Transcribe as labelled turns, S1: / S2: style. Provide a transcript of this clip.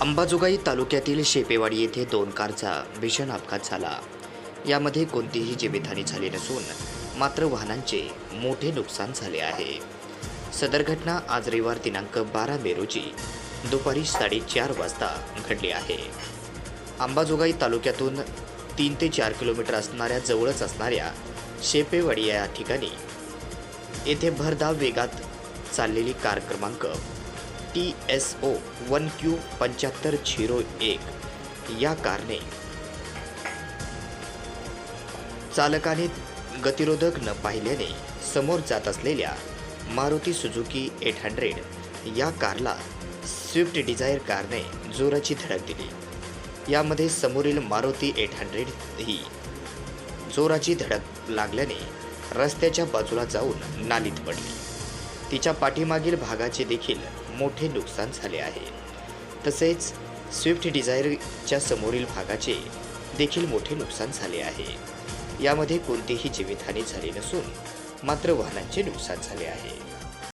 S1: अंबाजोगाई तालुक्यातील शेपेवाडी येथे दोन कारचा भीषण अपघात झाला. यामध्ये कोणतीही जीवितहानी झाली नसून मात्र वाहनांचे मोठे नुकसान झाले आहे. सदर घटना आज रविवार दिनांक बारा मे रोजी दुपारी साडेचार वाजता घडली आहे. अंबाजोगाई तालुक्यातून तीन ते चार किलोमीटर असणाऱ्या जवळच असणाऱ्या शेपेवाडी या ठिकाणी येथे भरधाव वेगात चाललेली कार क्रमांक T S O one Q पंच्याहत्तर झिरो एक. या कारने चालकाने गतिरोधक न पाहिल्याने समोर जात असलेल्या मारुती सुझुकी एट हंड्रेड या कारला स्विफ्ट डिझायर कारने जोराची धडक दिली. यामध्ये समोरील मारुती एट हंड्रेड ही जोराची धडक लागल्याने रस्त्याच्या बाजूला जाऊन नालीत पडली. तिच्या पाठीमागील भागाचे देखील मोठे नुकसान झाले आहे. तसेच स्विफ्ट डिझायरच्या समोरील भागाचे देखील मोठे नुकसान झाले आहे. यामध्ये कोणतीही जीवितहानी झाली नसून मात्र वाहनांचे नुकसान झाले आहे.